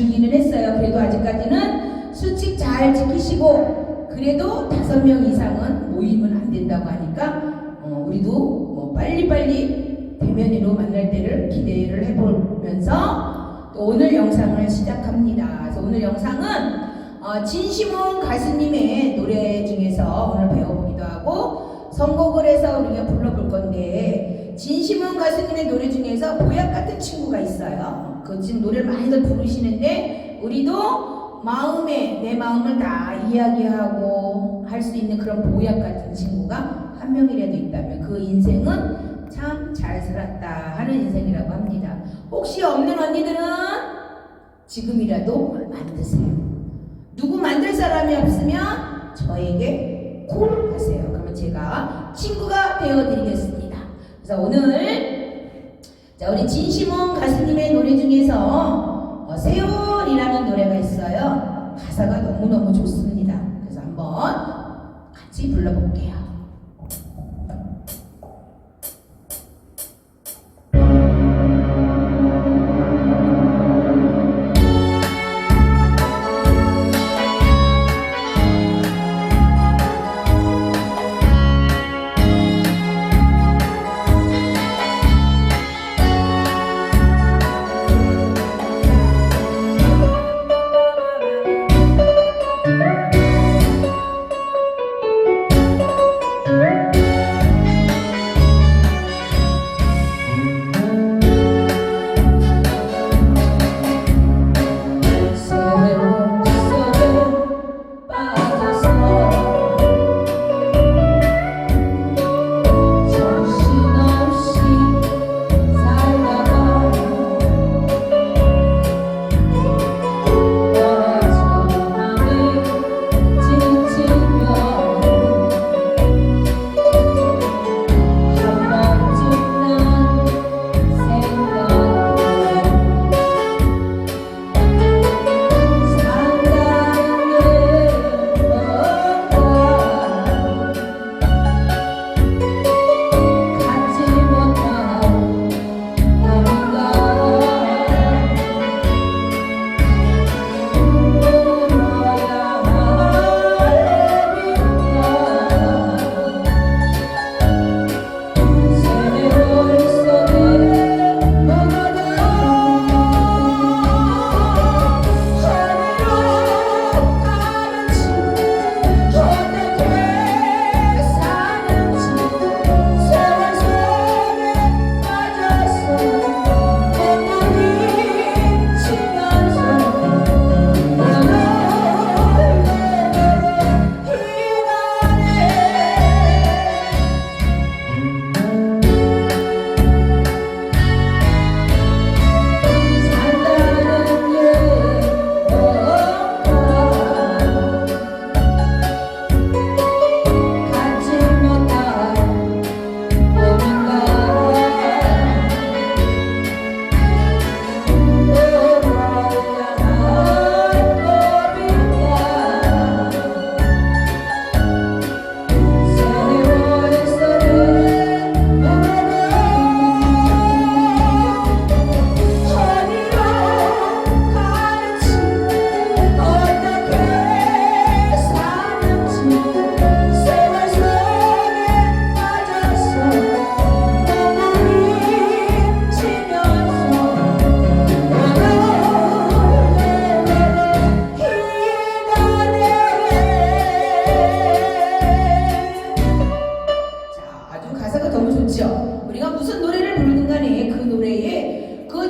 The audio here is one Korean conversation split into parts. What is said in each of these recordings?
줄기는 했어요. 그래도 아직까지는 수칙 잘 지키시고 그래도 5명 이상은 모이면 안 된다고 하니까 어, 우리도 뭐 빨리빨리 대면으로 만날 때를 기대를 해보면서 또 오늘 영상을 시작합니다. 그래서 오늘 영상은 어, 진심원 가수님의 노래 중에서 오늘 배워보기도 하고 선곡을 해서 우리가 불러볼 건데 진심원 가수님의 노래 중에서 보약 같은 친구가 있어요. 그 지금 노래를 많이들 부르시는데 우리도 마음에 내 마음을 다 이야기하고 할 수 있는 그런 보약 같은 친구가 한 명이라도 있다면 그 인생은 참 잘 살았다 하는 인생이라고 합니다. 혹시 없는 언니들은 지금이라도 만드세요. 누구 만들 사람이 없으면 저에게 콜 하세요. 그러면 제가 친구가 되어드리겠습니다. 그래서 오늘 자 우리 진심원 가수님의 노래 중에서 어, 세월이라는 노래가 있어요. 가사가 너무너무 좋습니다. 그래서 한번 같이 불러볼게요.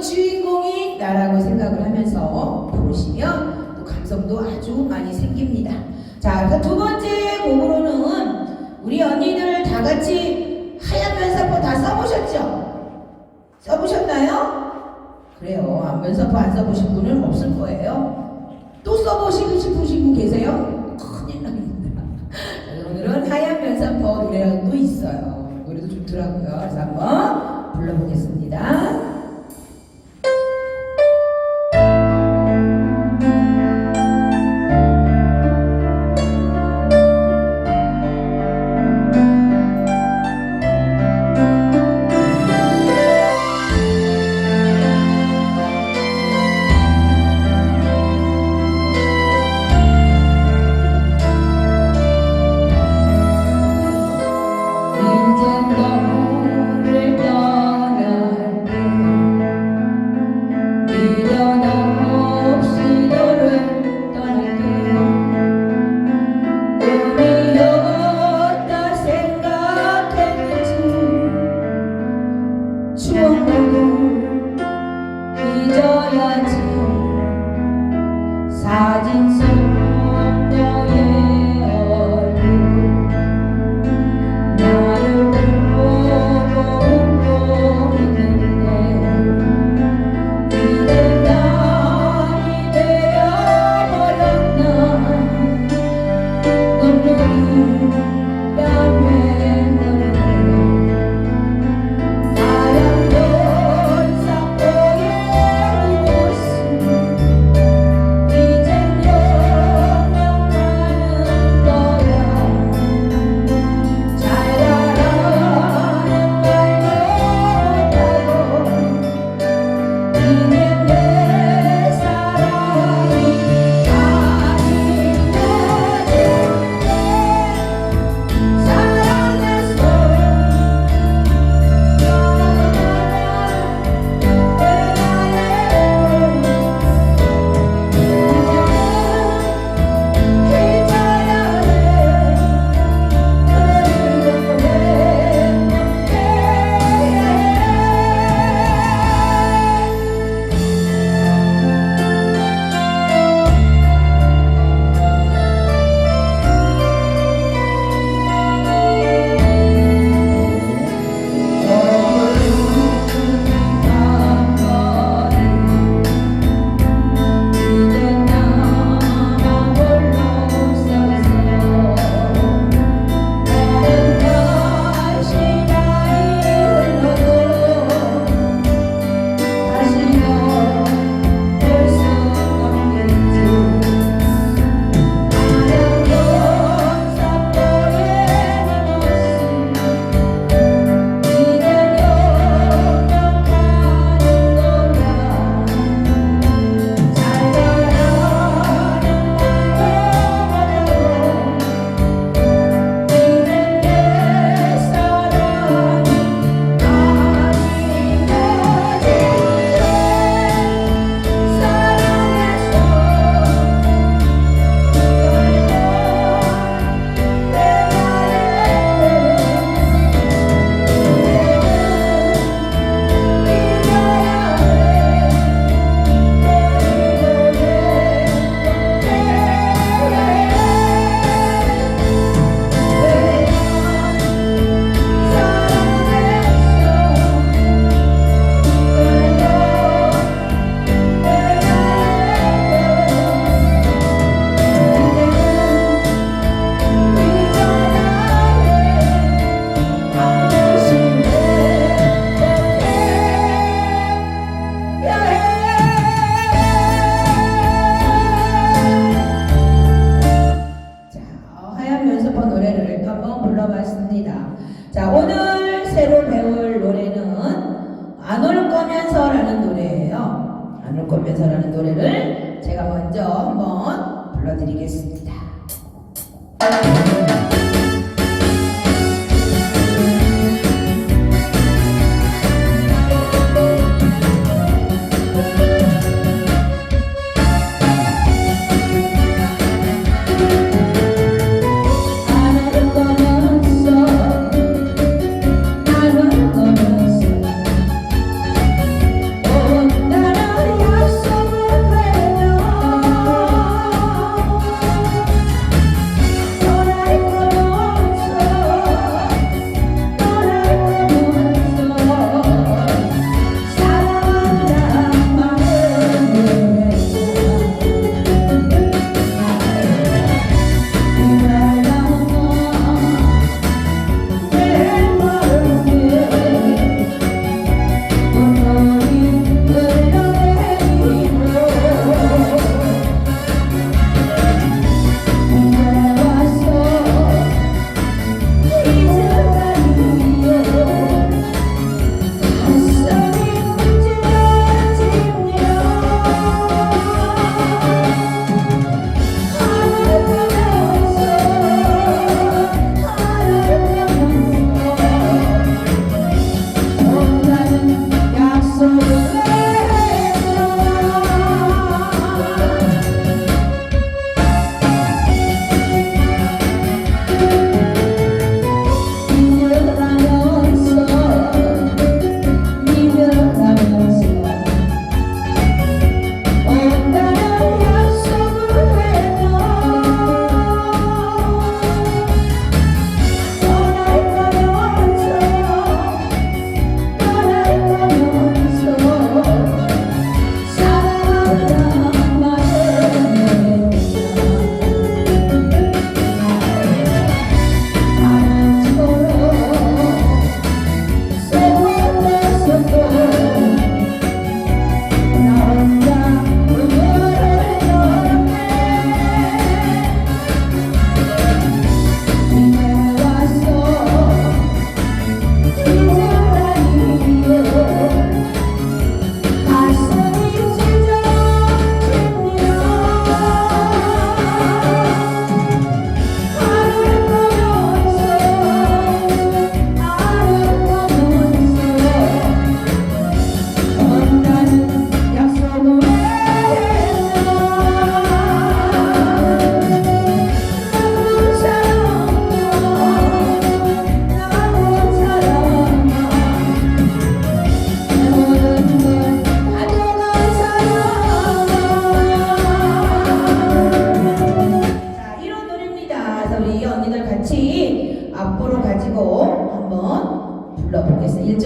그 주인공이 나라고 생각을 하면서 부르시면 또 감성도 아주 많이 생깁니다. 자, 그 두 번째 곡으로는 우리 언니들 다 같이 하얀 면사포 다 써보셨죠? 써보셨나요? 그래요. 아, 면사포 안 써보신 분은 없을 거예요. 또 써보시고 싶으신 분 계세요? 큰일 납니다. 자, 오늘은 하얀 면사포 노래가 또 있어요. 노래도 좋더라고요. 그래서 한번 불러보겠습니다.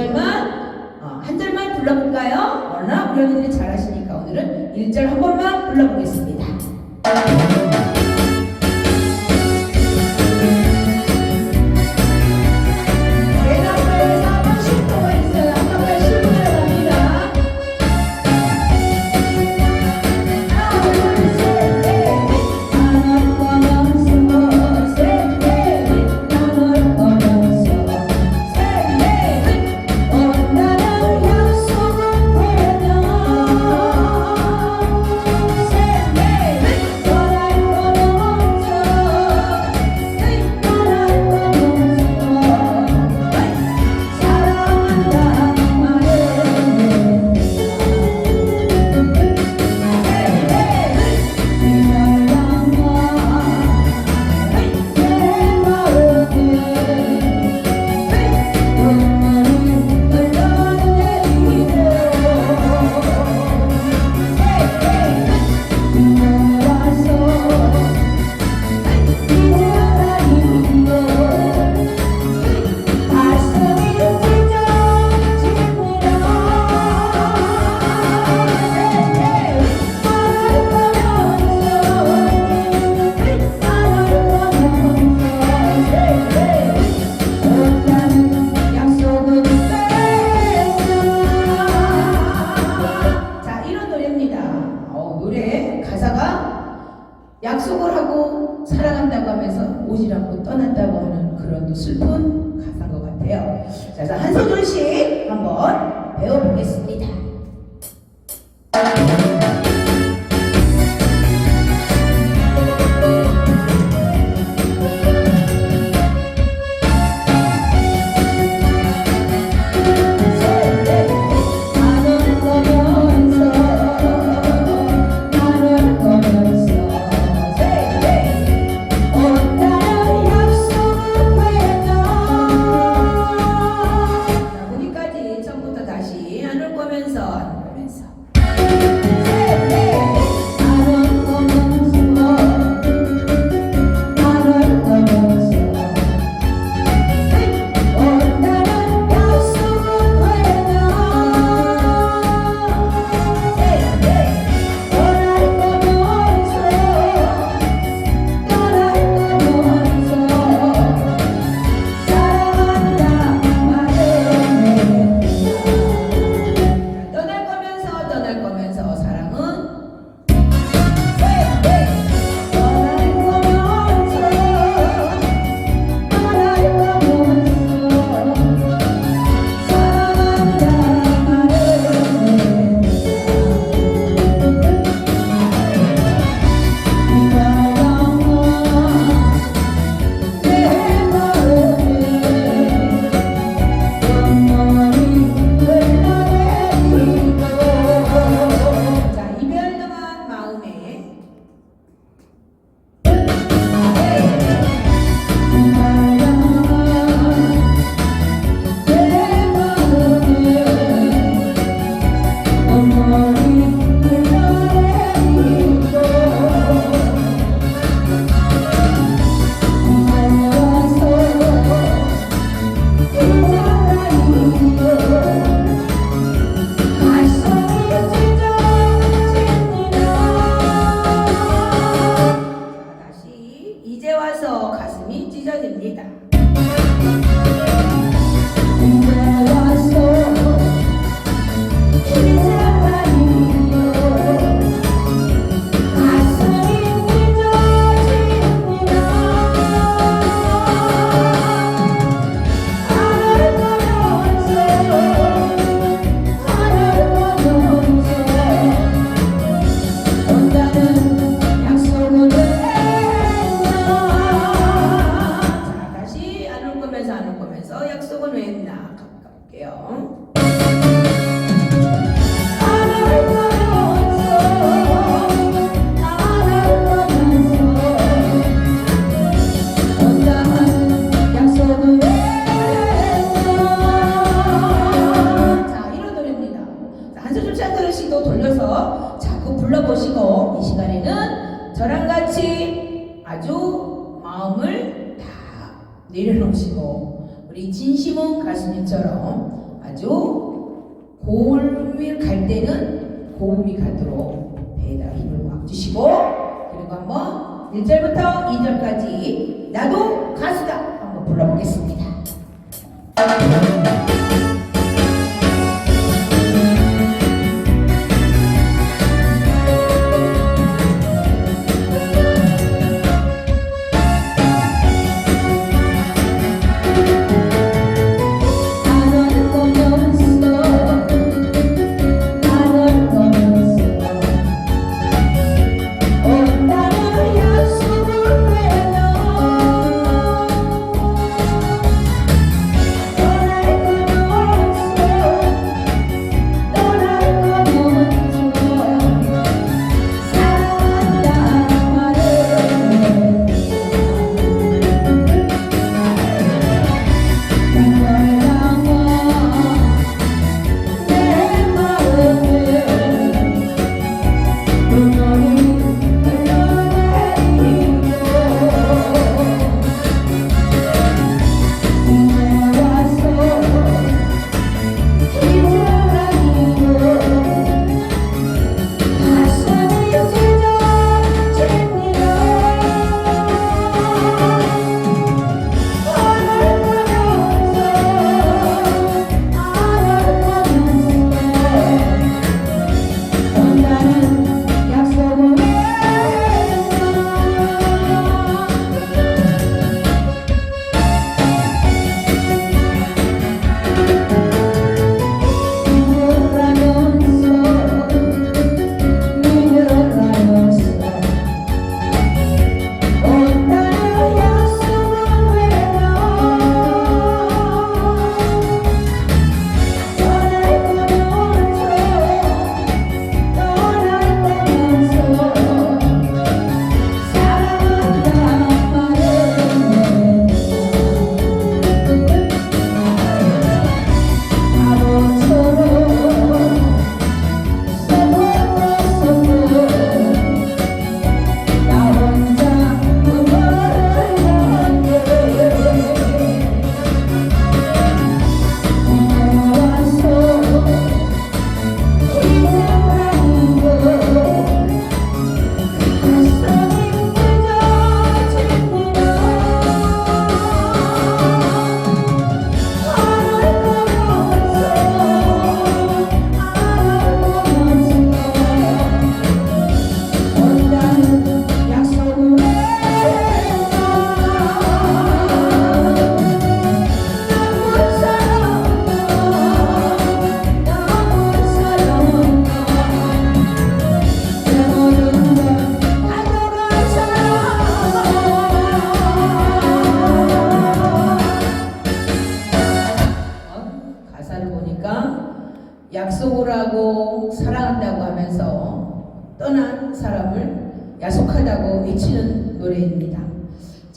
절만 어, 한 절만 불러볼까요? 워낙 우리 언니들이 잘하시니까 오늘은 1절 한 번만 불러보겠습니다. 마음을 다 내려놓으시고 우리 진심은 가수님처럼 아주 고음이 갈 때는 고음이 가도록 배에다 힘을 꽉 주시고 그리고 한번 1절부터 2절까지 나도 가수다 한번 불러보겠습니다.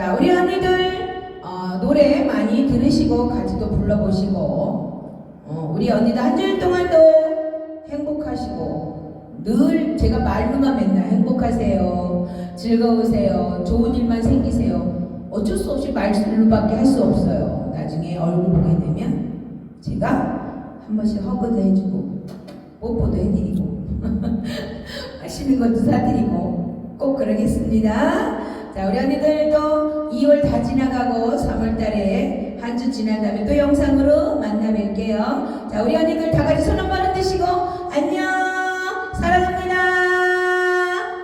자, 우리 언니들 어, 노래 많이 들으시고 같이도 불러보시고 어, 우리 언니들 한 주일 동안도 행복하시고 늘 제가 말로만 맨날 행복하세요, 즐거우세요, 좋은 일만 생기세요. 어쩔 수 없이 말로밖에 할 수 없어요. 나중에 얼굴 보게 되면 제가 한 번씩 허그도 해주고 뽀뽀도 해드리고 맛있는 것도 사드리고 꼭 그러겠습니다. 자 우리 언니들도 2월 다 지나가고 3월 달에 한 주 지난 다음에 또 영상으로 만나 뵐게요. 자 우리 언니들 다 같이 손 한 번 흔드시고 안녕 사랑합니다.